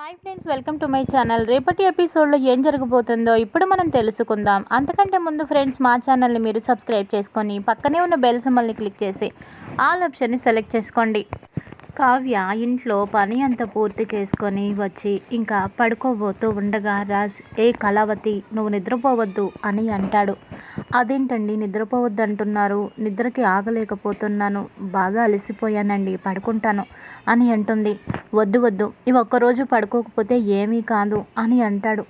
Hi friends welcome to my channel. రేపటి ఎపిసోడ్లో ఏం జరగబోతుందో ఇప్పుడు మనం తెలుసుకుందాం. అంతకంటే ముందు ఫ్రెండ్స్ మా ఛానల్ని మీరు సబ్స్క్రైబ్ చేసుకొని పక్కనే ఉన్న బెల్ సింబల్ని క్లిక్ చేసి ఆల్ ఆప్షన్ని సెలెక్ట్ చేసుకోండి. కావ్య ఇంట్లో పని అంతా పూర్తి చేసుకొని వచ్చి ఇంకా పడుకోబోతూ ఉండగా రాజ్ ఏ కళావతి నువ్వు నిద్రపోవద్దు అని అంటాడు. అదేంటండి నిద్రపోవద్దు అంటున్నారు నిద్రకి ఆగలేకపోతున్నాను. బాగా అలసిపోయానండి పడుకుంటాను అని అంటుంది. వద్దు వద్దు. ఇవి ఒక్కరోజు పడుకోకపోతే ఏమీ కాదు అని అంటాడు.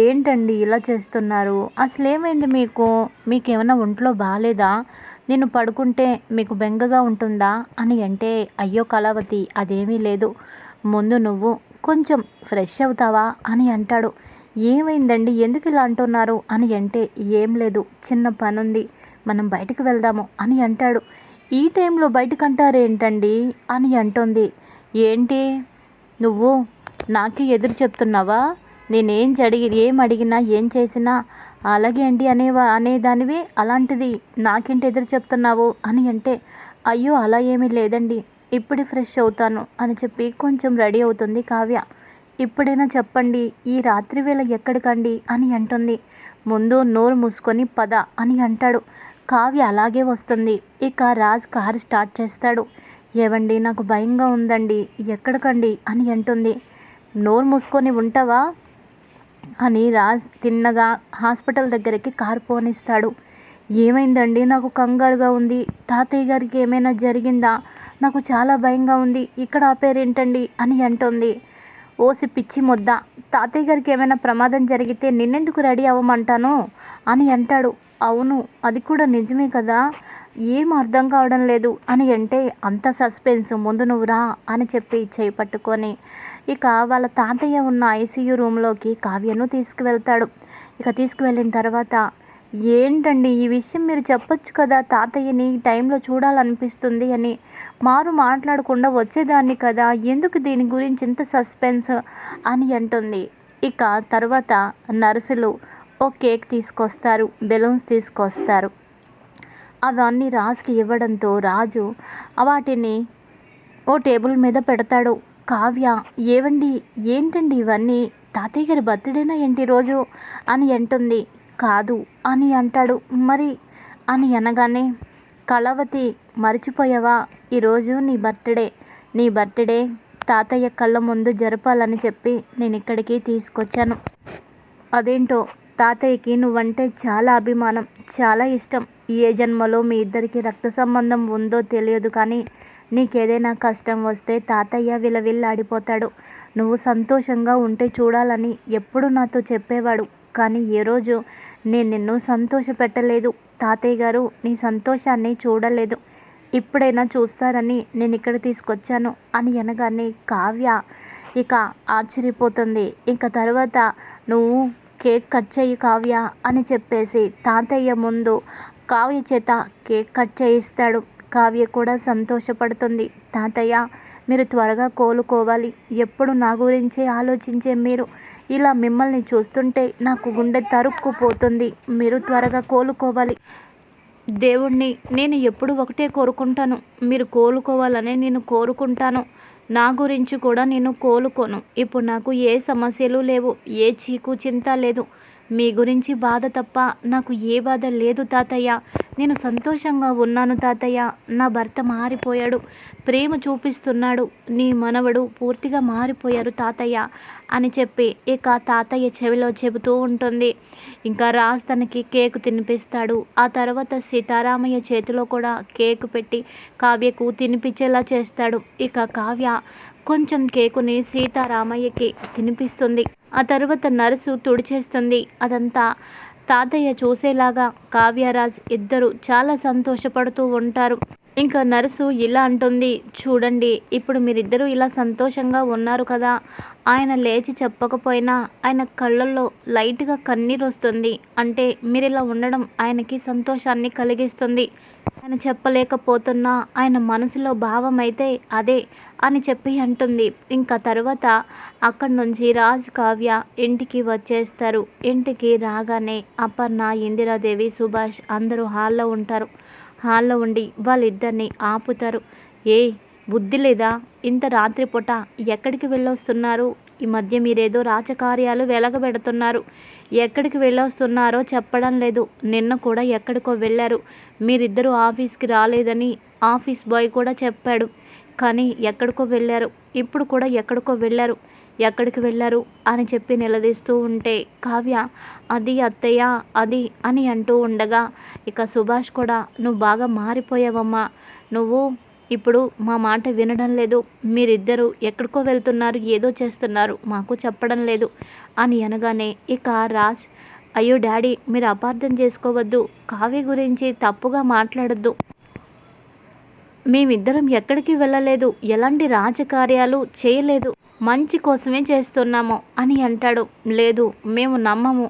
ఏంటండి ఇలా చేస్తున్నారు? అసలు ఏమైంది మీకు? మీకేమైనా ఒంట్లో బాగాలేదా నేను పడుకుంటే మీకు బెంగగా ఉంటుందా? అని అంటే అయ్యో కళావతి అదేమీ లేదు. ముందు నువ్వు కొంచెం ఫ్రెష్ అవుతావా? అని అంటాడు. ఏమైందండి? ఎందుకు ఇలా అంటున్నారు? అని అంటే ఏం లేదు. చిన్న పని ఉంది మనం బయటకు వెళ్దాము అని అంటాడు. ఈ టైంలో బయటకు అంటారేంటండి అని అంటుంది. ఏంటి? నువ్వు నాకే ఎదురు చెప్తున్నావా? నేనేం జరిగి ఏం అడిగినా ఏం చేసినా అలాగే అండి అనేవా అనేదానివి అలాంటిది నాకేంటి ఎదురు చెప్తున్నావు అని అంటే అయ్యో అలా ఏమీ లేదండి ఇప్పుడే ఫ్రెష్ అవుతాను అని చెప్పి కొంచెం రెడీ అవుతుంది కావ్య. ఇప్పుడైనా చెప్పండి ఈ రాత్రి వేళ ఎక్కడికండి అని అంటుంది. ముందు నోరు మూసుకొని పద అని అంటాడు. కావ్య అలాగే వస్తుంది. ఇక రాజ్ కారు స్టార్ట్ చేస్తాడు. ఏవండి నాకు భయంగా ఉందండి ఎక్కడికండి అని అంటుంది. నోరు మూసుకొని ఉంటావా? అని రాజ్ తిన్నగా హాస్పిటల్ దగ్గరికి కారు పోనిస్తాడు. ఏమైందండి? నాకు కంగారుగా ఉంది. తాతయ్య గారికి ఏమైనా జరిగిందా? నాకు చాలా భయంగా ఉంది. ఇక్కడ ఆపేరేంటండి అని అంటుంది. ఓసి పిచ్చి ముద్ద. తాతయ్య గారికి ఏమైనా ప్రమాదం జరిగితే నిన్నెందుకు రెడీ అవ్వమంటాను? అని అంటాడు. అవును అది కూడా నిజమే కదా? ఏం అర్థం కావడం లేదు. అని అంటే అంత సస్పెన్స్ ముందు నువ్వు రా అని చెప్పి చేయి పట్టుకొని ఇక వాళ్ళ తాతయ్య ఉన్న ఐసీయూ రూమ్లోకి కావ్యను తీసుకువెళ్తాడు. ఇక తీసుకువెళ్ళిన తర్వాత ఏంటండి ఈ విషయం మీరు చెప్పొచ్చు కదా? తాతయ్యని టైంలో చూడాలనిపిస్తుంది అని మారు మాట్లాడకుండా వచ్చేదాన్ని కదా? ఎందుకు దీని గురించి ఇంత సస్పెన్స్? అని అంటుంది. ఇక తర్వాత నర్సులు ఓ కేక్ తీసుకొస్తారు బెలూన్స్ తీసుకొస్తారు. అవన్నీ రాజుకి ఇవ్వడంతో రాజు వాటిని ఓ టేబుల్ మీద పెడతాడు. కావ్య ఏవండి? ఏంటండి ఇవన్నీ? తాతయ్య గారి బర్త్డేనా ఏంటి రోజు? అని అంటుంది. కాదు అని అంటాడు. మరి? అని అనగానే కళవతి మర్చిపోయావా? ఈరోజు నీ బర్త్డే. నీ బర్త్డే తాతయ్య కళ్ళ ముందు జరపాలని చెప్పి నేను ఇక్కడికి తీసుకొచ్చాను. అదేంటో? తాతయ్యకి నువ్వంటే చాలా అభిమానం చాలా ఇష్టం. ఏ జన్మలో మీ ఇద్దరికి రక్త సంబంధం ఉందో తెలియదు కానీ నీకేదైనా కష్టం వస్తే తాతయ్య విలవిల్లాడిపోతాడు. నువ్వు సంతోషంగా ఉంటే చూడాలని ఎప్పుడు నాతో చెప్పేవాడు. కానీ ఏ రోజు నేను నిన్ను సంతోష పెట్టలేదు. తాతయ్య గారు నీ సంతోషాన్ని చూడలేదు. ఇప్పుడైనా చూస్తారని నేను ఇక్కడ తీసుకొచ్చాను అని అనగానే కావ్య ఇక ఆశ్చర్యపోతుంది. ఇక తర్వాత నువ్వు కేక్ కట్ చేయి కావ్య అని చెప్పేసి తాతయ్య ముందు కావ్య చేత కేక్ కట్ చేయిస్తాడు. కావ్య కూడా సంతోషపడుతుంది. తాతయ్య మీరు త్వరగా కోలుకోవాలి. ఎప్పుడు నా గురించే ఆలోచించే మీరు. ఇలా మిమ్మల్ని చూస్తుంటే నాకు గుండె తరుక్కుపోతుంది. మీరు త్వరగా కోలుకోవాలి. దేవుణ్ణి నేను ఎప్పుడు ఒకటే కోరుకుంటాను. మీరు కోలుకోవాలని నేను కోరుకుంటాను. నా గురించి కూడా నేను కోలుకోను. ఇప్పుడు నాకు ఏ సమస్యలు లేవు ఏ చీకు చింత లేదు. మీ గురించి బాధ తప్ప నాకు ఏ బాధ లేదు తాతయ్య. నేను సంతోషంగా ఉన్నాను తాతయ్య. నా భర్త మారిపోయాడు. ప్రేమ చూపిస్తున్నాడు. నీ మనవడు పూర్తిగా మారిపోయారు తాతయ్య అని చెప్పి ఇక తాతయ్య చెవిలో చెబుతూ ఉంటుంది. ఇంకా రాజ్ తనకి కేకు తినిపిస్తాడు. ఆ తర్వాత సీతారామయ్య చేతిలో కూడా కేకు పెట్టి కావ్యకు తినిపించేలా చేస్తాడు. ఇక కావ్య కొంచెం కేకుని సీతారామయ్యకి తినిపిస్తుంది. ఆ తర్వాత నర్సు తుడిచేస్తుంది. అదంతా తాతయ్య చూసేలాగా కావ్యరాజ్ ఇద్దరు చాలా సంతోషపడుతూ ఉంటారు. ఇంకా నర్సు ఇలా అంటుంది చూడండి ఇప్పుడు మీరిద్దరూ ఇలా సంతోషంగా ఉన్నారు కదా. ఆయన లేచి చెప్పకపోయినా ఆయన కళ్ళల్లో లైట్గా కన్నీరు వస్తుంది అంటే మీరు ఇలా ఉండడం ఆయనకి సంతోషాన్ని కలిగిస్తుంది. ఆయన చెప్పలేకపోతున్నా ఆయన మనసులో భావం అయితే అదే అని చెప్పి అంటుంది. ఇంకా తర్వాత అక్కడి నుంచి రాజ్ కావ్య ఇంటికి వచ్చేస్తారు. ఇంటికి రాగానే అపర్ణ ఇందిరాదేవి సుభాష్ అందరూ హాల్లో ఉంటారు. హాల్లో ఉండి వాళ్ళిద్దరిని ఆపుతారు. ఏ బుద్ధి లేదా? ఇంత రాత్రిపూట ఎక్కడికి వెళ్ళొస్తున్నారు? ఈ మధ్య మీరేదో రాజకార్యాలు వెలగబెడుతున్నారు. ఎక్కడికి వెళ్ళొస్తున్నారో చెప్పడం లేదు. నిన్న కూడా ఎక్కడికో వెళ్ళారు. మీరిద్దరూ ఆఫీస్కి రాలేదని ఆఫీస్ బాయ్ కూడా చెప్పాడు. కానీ ఎక్కడికో వెళ్ళారు. ఇప్పుడు కూడా ఎక్కడికో వెళ్ళారు. ఎక్కడికి వెళ్ళారు అని చెప్పి నిలదీస్తూ ఉంటే కావ్య అది అత్తయ్య అది అని అంటూ ఉండగా ఇక సుభాష్ కూడా నువ్వు బాగా మారిపోయావమ్మా. నువ్వు ఇప్పుడు మా మాట వినడం లేదు. మీరిద్దరూ ఎక్కడికో వెళ్తున్నారు ఏదో చేస్తున్నారు. మాకు చెప్పడం లేదు అని అనగానే ఇక రాజ్ అయ్యో డాడీ మీరు అపార్థం చేసుకోవద్దు. కావ్య గురించి తప్పుగా మాట్లాడద్దు. మేమిద్దరం ఎక్కడికి వెళ్ళలేదు. ఎలాంటి రాజకార్యాలు చేయలేదు. మంచి కోసమే చేస్తున్నాము అని అంటాడు. లేదు మేము నమ్మము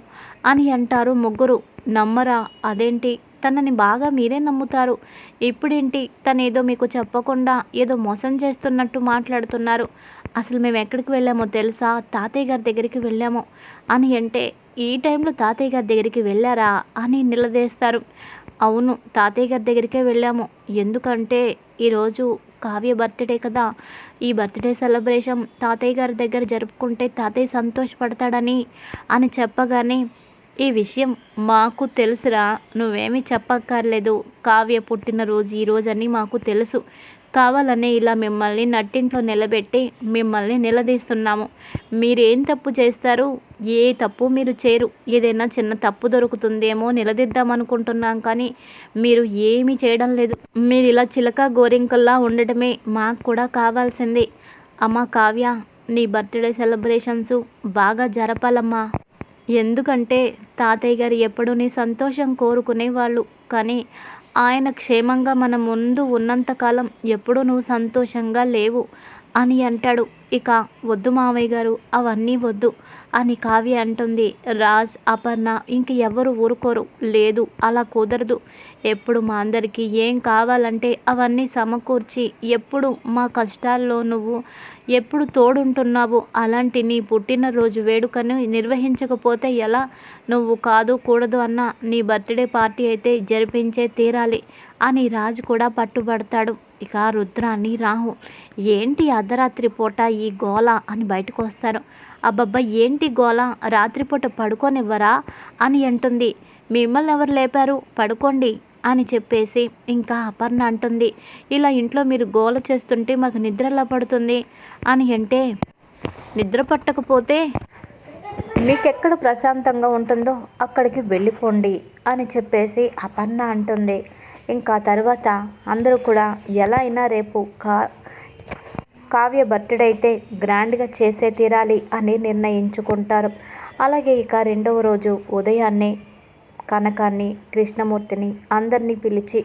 అని అంటారు ముగ్గురు. నమ్మరా? అదేంటి? తనని బాగా మీరే నమ్ముతారు. ఇప్పుడేంటి? తను ఏదో మీకు చెప్పకుండా ఏదో మోసం చేస్తున్నట్టు మాట్లాడుతున్నారు. అసలు మేము ఎక్కడికి వెళ్ళామో తెలుసా? తాతయ్య గారి దగ్గరికి వెళ్ళాము. అని అంటే ఈ టైంలో తాతయ్య గారి దగ్గరికి వెళ్ళారా? అని నిలదీస్తారు. అవును తాతయ్య గారి దగ్గరికే వెళ్ళాము. ఎందుకంటే ఈరోజు కావ్య బర్త్డే కదా. ఈ బర్త్డే సెలబ్రేషన్ తాతయ్య గారి దగ్గర జరుపుకుంటే తాతయ్య సంతోషపడతాడని అని చెప్పగానే ఈ విషయం మాకు తెలుసురా. నువ్వేమీ చెప్పక్కర్లేదు. కావ్య పుట్టినరోజు ఈరోజు అని మాకు తెలుసు. కావాలనే ఇలా మిమ్మల్ని నట్టింట్లో నిలబెట్టి మిమ్మల్ని నిలదీస్తున్నాము. మీరేం తప్పు చేస్తారు? ఏ తప్పు మీరు చేయరు. ఏదైనా చిన్న తప్పు దొరుకుతుందేమో నిలదీద్దాం అనుకుంటున్నాం కానీ మీరు ఏమీ చేయడం లేదు. మీరు ఇలా చిలక గోరింకల్లా ఉండటమే మాకు కూడా కావాల్సింది. అమ్మ కావ్య నీ బర్త్డే సెలబ్రేషన్స్ బాగా జరపాలమ్మా. ఎందుకంటే తాతయ్య గారు ఎప్పుడూ నీ సంతోషం కోరుకునేవాళ్ళు కానీ ఆయన క్షేమంగా మన ముందు ఉన్నంతకాలం ఎప్పుడూ నువ్వు సంతోషంగా లేవు. అని అంటాడు. ఇక వద్దు మావయ్య గారు అవన్నీ వద్దు అని కావ్య అంటుంది. రాజ్ అపర్ణ ఇంక ఎవరు ఊరుకోరు. లేదు అలా కుదరదు. ఎప్పుడు మా అందరికీ ఏం కావాలంటే అవన్నీ సమకూర్చి ఎప్పుడు మా కష్టాల్లో నువ్వు ఎప్పుడు తోడుంటున్నావు? అలాంటి నీ పుట్టినరోజు వేడుకను నిర్వహించకపోతే ఎలా? నువ్వు కాదు కూడదు అన్న నీ బర్త్డే పార్టీ అయితే జరిపించే తీరాలి అని రాజు కూడా పట్టుబడతాడు. ఇక రుద్రాన్ని రాహు ఏంటి అర్ధరాత్రి పూట ఈ గోల అని బయటకు వస్తారు? అబ్బబ్బా ఏంటి గోల రాత్రిపూట పడుకోనివ్వరా? అని అంటుంది. మిమ్మల్ని ఎవరు లేపారు? పడుకోండి అని చెప్పేసి ఇంకా అపర్ణ అంటుంది. ఇలా ఇంట్లో మీరు గోల చేస్తుంటే మాకు నిద్ర ఎలా పడుతుంది అని అంటే నిద్ర పట్టకపోతే మీకెక్కడ ప్రశాంతంగా ఉంటుందో అక్కడికి వెళ్ళిపోండి అని చెప్పేసి అపర్ణ అంటుంది. ఇంకా తర్వాత అందరూ కూడా ఎలా అయినా రేపు కా కావ్య బర్త్డే అయితే గ్రాండ్గా చేసే తీరాలి అని నిర్ణయించుకుంటారు. అలాగే ఇక రెండవ రోజు ఉదయాన్నే కనకాన్ని కృష్ణమూర్తిని అందరినీ పిలిచి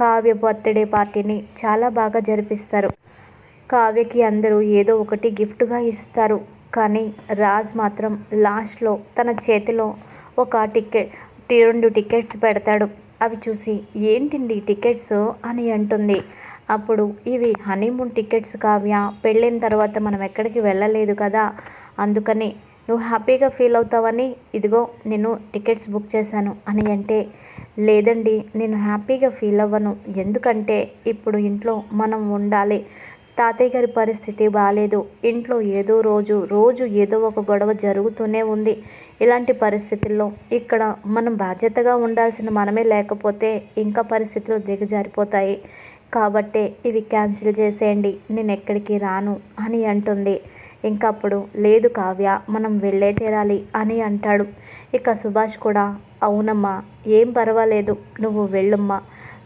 కావ్య బర్త్డే పార్టీని చాలా బాగా జరిపిస్తారు. కావ్యకి అందరూ ఏదో ఒకటి గిఫ్ట్గా ఇస్తారు. కానీ రాజ్ మాత్రం లాస్ట్లో తన చేతిలో ఒక టికెట్ రెండు టికెట్స్ పెడతాడు. అవి చూసి ఏంటండి టికెట్స్? అని అంటుంది. అప్పుడు ఇవి హనీమూన్ టికెట్స్ కావ్య. పెళ్ళైన తర్వాత మనం ఎక్కడికి వెళ్ళలేదు కదా. అందుకని నువ్వు హ్యాపీగా ఫీల్ అవుతావని ఇదిగో నేను టికెట్స్ బుక్ చేశాను అని అంటే లేదండి నేను హ్యాపీగా ఫీల్ అవ్వను. ఎందుకంటే ఇప్పుడు ఇంట్లో మనం ఉండాలి. తాతయ్య గారి పరిస్థితి బాగాలేదు ఇంట్లో ఏదో రోజు రోజు ఏదో ఒక గొడవ జరుగుతూనే ఉంది. ఇలాంటి పరిస్థితుల్లో ఇక్కడ మనం బాధ్యతగా ఉండాల్సిన మనమే లేకపోతే ఇంకా పరిస్థితులు దిగజారిపోతాయి. కాబట్టే ఇవి క్యాన్సిల్ చేసేయండి నేను ఎక్కడికి రాను అని అంటుంది. ఇంకప్పుడు లేదు కావ్య మనం వెళ్ళే తీరాలి అని అంటాడు. ఇక సుభాష్ కూడా అవునమ్మా ఏం పర్వాలేదు నువ్వు వెళ్ళమ్మా.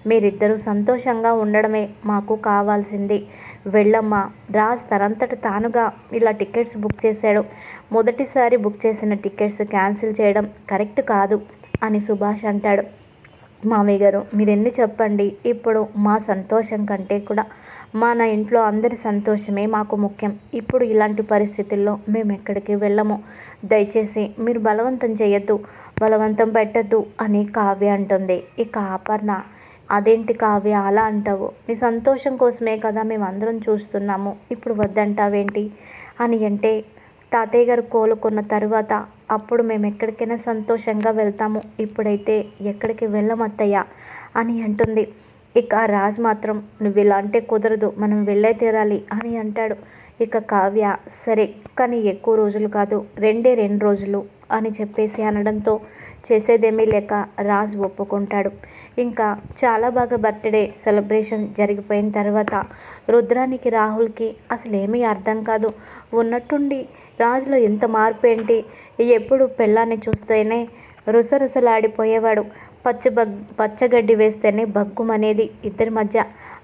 మీరిద్దరూ సంతోషంగా ఉండడమే మాకు కావాల్సింది. వెళ్ళమ్మా రాజ్ తనంతట తానుగా ఇలా టికెట్స్ బుక్ చేశాడు. మొదటిసారి బుక్ చేసిన టికెట్స్ క్యాన్సిల్ చేయడం కరెక్ట్ కాదు అని సుభాష్ అంటాడు. మామయ్య గారు మీరు ఎన్ని చెప్పండి. ఇప్పుడు మా సంతోషం కంటే కూడా మన ఇంట్లో అందరి సంతోషమే మాకు ముఖ్యం. ఇప్పుడు ఇలాంటి పరిస్థితుల్లో మేము ఎక్కడికి వెళ్ళము. దయచేసి మీరు బలవంతం చేయొద్దు బలవంతం పెట్టద్దు అని కావ్య అంటుంది. ఇక అపర్ణ అదేంటి కావ్య అలా అంటావు? మీ సంతోషం కోసమే కదా మేము అందరం చూస్తున్నాము. ఇప్పుడు వద్దంటావేంటి? అని అంటే తాతయ్య గారు కోలుకున్న తర్వాత అప్పుడు మేము ఎక్కడికైనా సంతోషంగా వెళ్తాము. ఇప్పుడైతే ఎక్కడికి వెళ్ళమత్తయ్య అని అంటుంది. ఇక రాజ్ మాత్రం నువ్వు ఇలా అంటే కుదరదు మనం వెళ్ళే తీరాలి అని అంటాడు. ఇక కావ్య సరే కానీ ఎక్కువ రోజులు కాదు రెండే రెండు రోజులు అని చెప్పేసి అనడంతో చేసేదేమీ లేక రాజ్ ఒప్పుకుంటాడు. ఇంకా చాలా బాగా బర్త్డే సెలబ్రేషన్ జరిగిపోయిన తర్వాత రుద్రానికి రాహుల్కి అసలు ఏమీ అర్థం కాదు. ఉన్నట్టుండి రాజులో ఎంత మార్పు ఏంటి? ఎప్పుడు పెళ్ళాన్ని చూస్తేనే రుసరుసలాడిపోయేవాడు. పచ్చ బగ్ పచ్చగడ్డి వేస్తేనే బగ్గుమనేది ఇద్దరి మధ్య.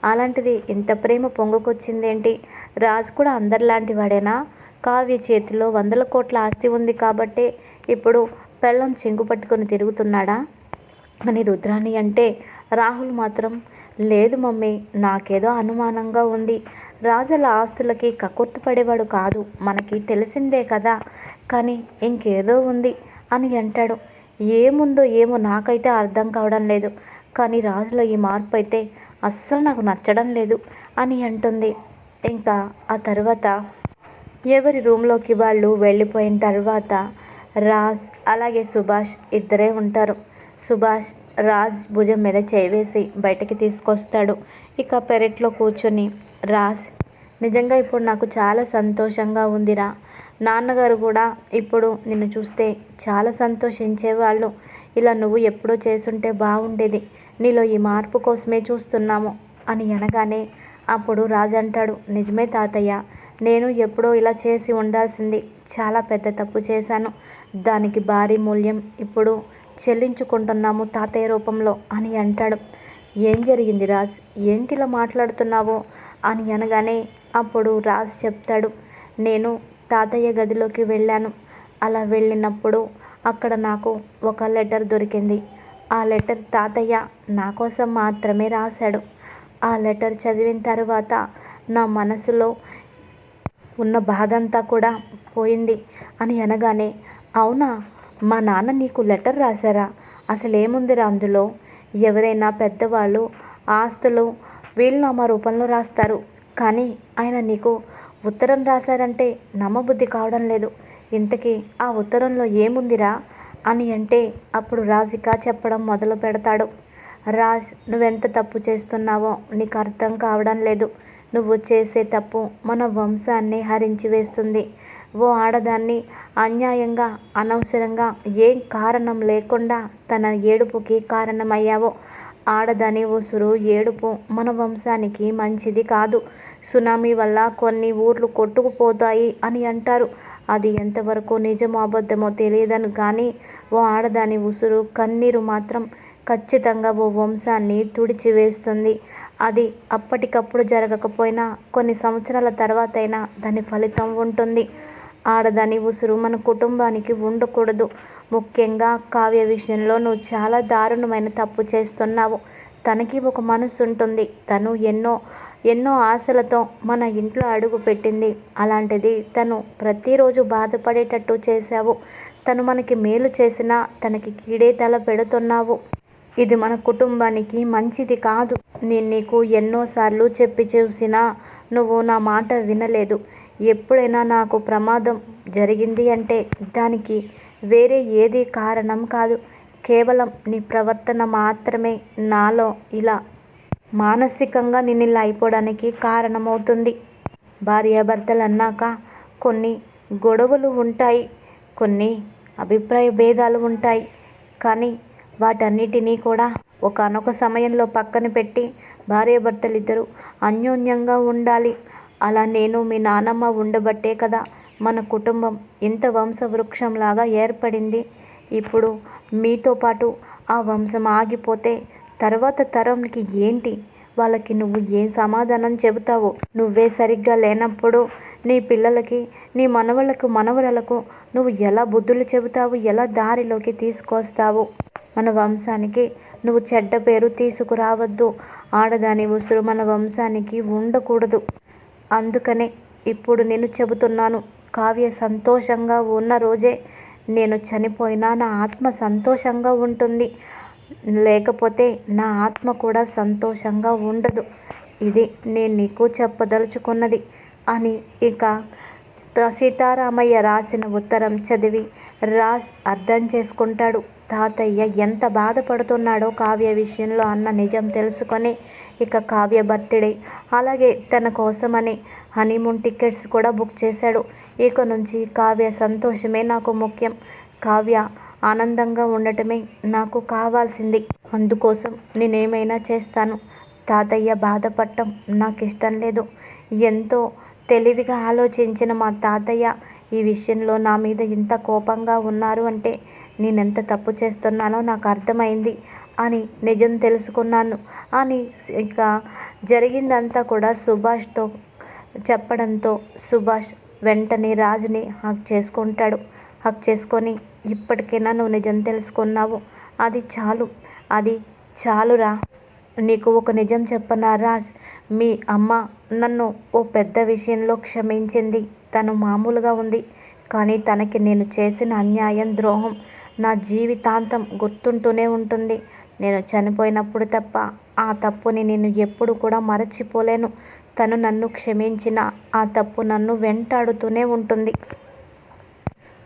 అలాంటిది ఇంత ప్రేమ పొంగుకొచ్చిందేంటి? రాజు కూడా అందరిలాంటి వాడేనా? కావ్య చేతిలో వందల కోట్ల ఆస్తి ఉంది కాబట్టే ఇప్పుడు పెళ్ళం చెంగు పట్టుకొని తిరుగుతున్నాడా? అని రుద్రాణి అంటే రాహుల్ మాత్రం లేదు మమ్మీ నాకేదో అనుమానంగా ఉంది. రాజుల ఆస్తులకి కక్కుర్తిపడేవాడు కాదు. మనకి తెలిసిందే కదా. కానీ ఇంకేదో ఉంది అని అంటాడు. ఏముందో ఏమో నాకైతే అర్థం కావడం లేదు. కానీ రాజులో ఈ మార్పు అయితే అస్సలు నాకు నచ్చడం లేదు అని అంటుంది. ఇంకా ఆ తర్వాత ఎవరి రూమ్లోకి వాళ్ళు వెళ్ళిపోయిన తర్వాత రాజ్ అలాగే సుభాష్ ఇద్దరే ఉంటారు. సుభాష్ రాజ్ భుజం మీద చేవేసి బయటకి తీసుకొస్తాడు. ఇక పెరట్లో కూర్చొని రాజ్ నిజంగా ఇప్పుడు నాకు చాలా సంతోషంగా ఉందిరా. నాన్నగారు కూడా ఇప్పుడు నిన్ను చూస్తే చాలా సంతోషించేవాళ్ళు. ఇలా నువ్వు ఎప్పుడో చేసుంటే బాగుండేది నీలో ఈ మార్పు కోసమే చూస్తున్నాము అని అనగానే అప్పుడు రాజు అంటాడు నిజమే తాతయ్య. నేను ఎప్పుడో ఇలా చేసి ఉండాల్సింది చాలా పెద్ద తప్పు చేశాను. దానికి భారీ మూల్యం ఇప్పుడు చెల్లించుకుంటున్నాము తాతయ్య రూపంలో అని అంటాడు. ఏం జరిగింది రాజ్? ఏంటిలా మాట్లాడుతున్నావో? అని అనగానే అప్పుడు రాజు చెప్తాడు నేను తాతయ్య గదిలోకి వెళ్ళాను. అలా వెళ్ళినప్పుడు అక్కడ నాకు ఒక లెటర్ దొరికింది. ఆ లెటర్ తాతయ్య నా కోసం మాత్రమే రాశాడు. ఆ లెటర్ చదివిన తర్వాత నా మనసులో ఉన్న బాధ అంతా కూడా పోయింది అని అనగానే అవునా? మా నాన్న నీకు లెటర్ రాశారా? అసలు ఏముందిరా అందులో? ఎవరైనా పెద్దవాళ్ళు ఆస్తులు వీలునామా రూపంలో రాస్తారు. కానీ ఆయన నీకు ఉత్తరం రాశారంటే నమ్మబుద్ధి కావడం లేదు. ఇంతకీ ఆ ఉత్తరంలో ఏముందిరా? అని అంటే అప్పుడు రాజిక చెప్పడం మొదలు పెడతాడు. రాజ్ నువ్వెంత తప్పు చేస్తున్నావో నీకు అర్థం కావడం లేదు. నువ్వు చేసే తప్పు మన వంశాన్ని హరించి వేస్తుంది. ఓ ఆడదాన్ని అన్యాయంగా అనవసరంగా ఏం కారణం లేకుండా తన ఏడుపుకి కారణమయ్యావో ఆడదని ఉసురు ఏడుపు మన వంశానికి మంచిది కాదు. సునామీ వల్ల కొన్ని ఊర్లు కొట్టుకుపోతాయి అని అంటారు. అది ఎంతవరకు నిజమో అబద్ధమో తెలియదను కానీ ఓ ఆడదాని ఉసురు కన్నీరు మాత్రం ఖచ్చితంగా ఓ వంశాన్ని తుడిచివేస్తుంది. అది అప్పటికప్పుడు జరగకపోయినా కొన్ని సంవత్సరాల తర్వాత అయినా దాని ఫలితం ఉంటుంది. ఆడదాని ఉసురు మన కుటుంబానికి ఉండకూడదు. ముఖ్యంగా కావ్య విషయంలో నువ్వు చాలా దారుణమైన తప్పు చేస్తున్నావు. తనకి ఒక మనసు ఉంటుంది. తను ఎన్నో ఎన్నో ఆశలతో మన ఇంట్లో అడుగు పెట్టింది. అలాంటిది తను ప్రతిరోజు బాధపడేటట్టు చేశావు. తను మనకి మేలు చేసినా తనకి కీడే తల పెడుతున్నావు. ఇది మన కుటుంబానికి మంచిది కాదు. నేను నీకు ఎన్నోసార్లు చెప్పి చూసినా నువ్వు నా మాట వినలేదు. ఎప్పుడైనా నాకు ప్రమాదం జరిగింది అంటే దానికి వేరే ఏది కారణం కాదు. కేవలం నీ ప్రవర్తన మాత్రమే నాలో ఇలా మానసికంగా నిన్ను ఇలా అయిపోవడానికి కారణమవుతుంది. భార్యాభర్తలు అన్నాక కొన్ని గొడవలు ఉంటాయి కొన్ని అభిప్రాయ భేదాలు ఉంటాయి. కానీ వాటన్నిటినీ కూడా ఒకనొక సమయంలో పక్కన పెట్టి భార్యాభర్తలు ఇద్దరు అన్యోన్యంగా ఉండాలి. అలా నేను మీ నానమ్మ ఉండబట్టే కదా మన కుటుంబం ఇంత వంశవృక్షంలాగా ఏర్పడింది. ఇప్పుడు మీతో పాటు ఆ వంశం ఆగిపోతే తర్వాత తరంకి ఏంటి? వాళ్ళకి నువ్వు ఏం సమాధానం చెబుతావు? నువ్వే సరిగ్గా లేనప్పుడు నీ పిల్లలకి నీ మనవళ్ళకు మనవరలకు నువ్వు ఎలా బుద్ధులు చెబుతావు? ఎలా దారిలోకి తీసుకొస్తావు? మన వంశానికి నువ్వు చెడ్డ పేరు తీసుకురావద్దు. ఆడదాని ఉసురు మన వంశానికి ఉండకూడదు. అందుకనే ఇప్పుడు నేను చెబుతున్నాను. కావ్య సంతోషంగా ఉన్న రోజే నేను చనిపోయినా నా ఆత్మ సంతోషంగా ఉంటుంది. లేకపోతే నా ఆత్మ కూడా సంతోషంగా ఉండదు. ఇది నేను నీకు చెప్పదలుచుకున్నది అని ఇక సీతారామయ్య రాసిన ఉత్తరం చదివి రాస్ అర్థం చేసుకుంటాడు. తాతయ్య ఎంత బాధపడుతున్నాడో కావ్య విషయంలో అన్న నిజం తెలుసుకొని ఇక కావ్య బర్త్డే అలాగే తన కోసమని హనీమూన్ టికెట్స్ కూడా బుక్ చేశాడు. ఇక నుంచి కావ్య సంతోషమే నాకు ముఖ్యం. కావ్య ఆనందంగా ఉండటమే నాకు కావాల్సింది. అందుకోసం నేనేమైనా చేస్తాను. తాతయ్య బాధపడటం నాకు ఇష్టం లేదు. ఎంతో తెలివిగా ఆలోచించిన మా తాతయ్య ఈ విషయంలో నా మీద ఇంత కోపంగా ఉన్నారు అంటే నేనెంత తప్పు చేస్తున్నానో నాకు అర్థమైంది అని నిజం తెలుసుకున్నాను. అని ఇక జరిగిందంతా కూడా సుభాష్తో చెప్పడంతో సుభాష్ వెంటనే రాజుని హక్ చేసుకుంటాడు. హక్ చేసుకొని ఇప్పటికైనా నువ్వు నిజం తెలుసుకున్నావు. అది చాలు. అది చాలురా. నీకు ఒక నిజం చెప్పనా రాజ్? మీ అమ్మ నన్ను ఓ పెద్ద విషయంలో క్షమించింది. తను మామూలుగా ఉంది. కానీ తనకి నేను చేసిన అన్యాయం ద్రోహం నా జీవితాంతం గుర్తుంటూనే ఉంటుంది. నేను చనిపోయినప్పుడు తప్ప ఆ తప్పుని నేను ఎప్పుడు కూడా మరచిపోలేను. తను నన్ను క్షమించినా ఆ తప్పు నన్ను వెంటాడుతూనే ఉంటుంది.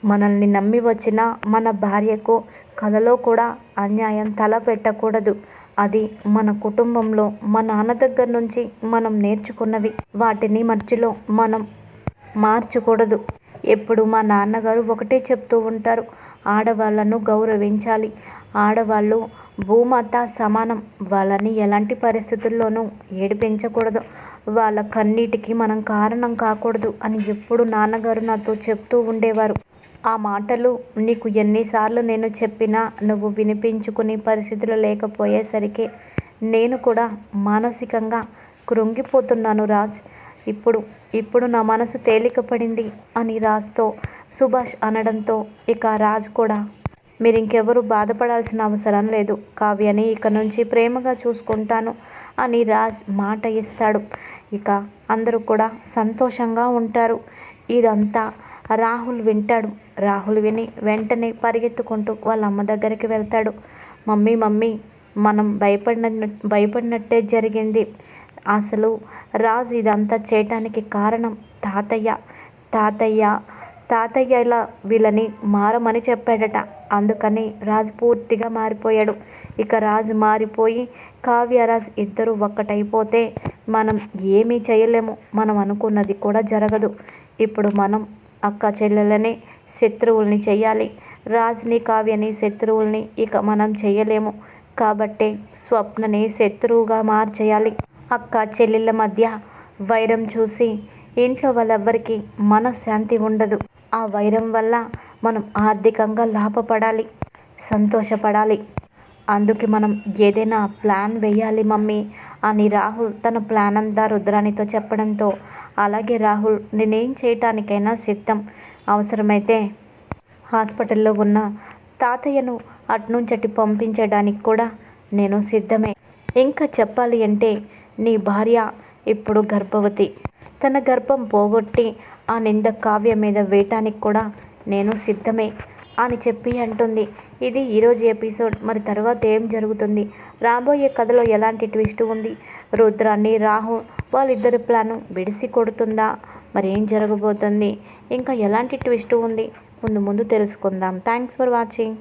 మనల్ని నమ్మి వచ్చిన మన భార్యకు కలలో కూడా అన్యాయం తల పెట్టకూడదు. అది మన కుటుంబంలో మా నాన్న దగ్గర నుంచి మనం నేర్చుకున్నవి. వాటిని మధ్యలో మనం మార్చకూడదు. ఎప్పుడు మా నాన్నగారు ఒకటే చెప్తూ ఉంటారు ఆడవాళ్ళను గౌరవించాలి. ఆడవాళ్ళు భూమాత సమానం. వాళ్ళని ఎలాంటి పరిస్థితుల్లోనూ ఏడిపించకూడదు. వాళ్ళ కన్నీటికి మనం కారణం కాకూడదు అని ఎప్పుడు నాన్నగారు నాతో చెప్తూ ఉండేవారు. ఆ మాటలు నీకు ఎన్నిసార్లు నేను చెప్పినా నువ్వు వినిపించుకునే పరిస్థితులు లేకపోయేసరికి నేను కూడా మానసికంగా కృంగిపోతున్నాను రాజ్. ఇప్పుడు ఇప్పుడు నా మనసు తేలిక పడింది అని రాజ్తో సుభాష్ అనడంతో ఇక రాజ్ కూడా మీరు ఇంకెవరు బాధపడాల్సిన అవసరం లేదు. కావ్యని ఇక నుంచి ప్రేమగా చూసుకుంటాను అని రాజ్ మాట ఇస్తాడు. ఇక అందరూ కూడా సంతోషంగా ఉంటారు. ఇదంతా రాహుల్ వింటాడు. రాహుల్ విని వెంటనే పరిగెత్తుకుంటూ వాళ్ళ అమ్మ దగ్గరికి వెళ్తాడు. మమ్మీ మమ్మీ మనం భయపడిన భయపడినట్టే జరిగింది. అసలు రాజు ఇదంతా చేయటానికి కారణం తాతయ్య. తాతయ్య తాతయ్య ఇలా వీళ్ళని మారమని చెప్పాడట. అందుకని రాజు పూర్తిగా మారిపోయాడు. ఇక రాజు మారిపోయి కావ్యరాజ్ ఇద్దరు ఒక్కటైపోతే మనం ఏమీ చేయలేము. మనం అనుకున్నది కూడా జరగదు. ఇప్పుడు మనం అక్క చెల్లెలని శత్రువుల్ని చేయాలి రాజుని కావ్యని శత్రువుల్ని ఇక మనం చేయలేము కాబట్టే స్వప్నని శత్రువుగా మార్చేయాలి. అక్క చెల్లెళ్ళ మధ్య వైరం చూసి ఇంట్లో వాళ్ళెవ్వరికి మనశ్శాంతి ఉండదు. ఆ వైరం వల్ల మనం ఆర్థికంగా లాభపడాలి సంతోషపడాలి. అందుకే మనం ఏదైనా ప్లాన్ వేయాలి మమ్మీ అని రాహుల్ తన ప్లాన్ అంతా రుద్రానితో చెప్పడంతో. అలాగే రాహుల్ నేనేం చేయటానికైనా సిద్ధం. అవసరమైతే హాస్పిటల్లో ఉన్న తాతయ్యను అట్నుంచటి పంపించడానికి కూడా నేను సిద్ధమే. ఇంకా చెప్పాలి అంటే నీ భార్య ఇప్పుడు గర్భవతి. తన గర్భం పోగొట్టి ఆ నింద కావ్య మీద వేయటానికి కూడా నేను సిద్ధమే అని చెప్పి అంటుంది. ఇది ఈరోజు ఎపిసోడ్. మరి తర్వాత ఏం జరుగుతుంది? రాబోయే కథలో ఎలాంటి ట్విస్ట్ ఉంది? రుద్రాన్ని రాహు వాళ్ళిద్దరి ప్లాను విడిసి కొడుతుందా? మరి ఏం జరగబోతుంది? ఇంకా ఎలాంటి ట్విస్ట్ ఉంది? ముందు ముందు తెలుసుకుందాం. Thanks for watching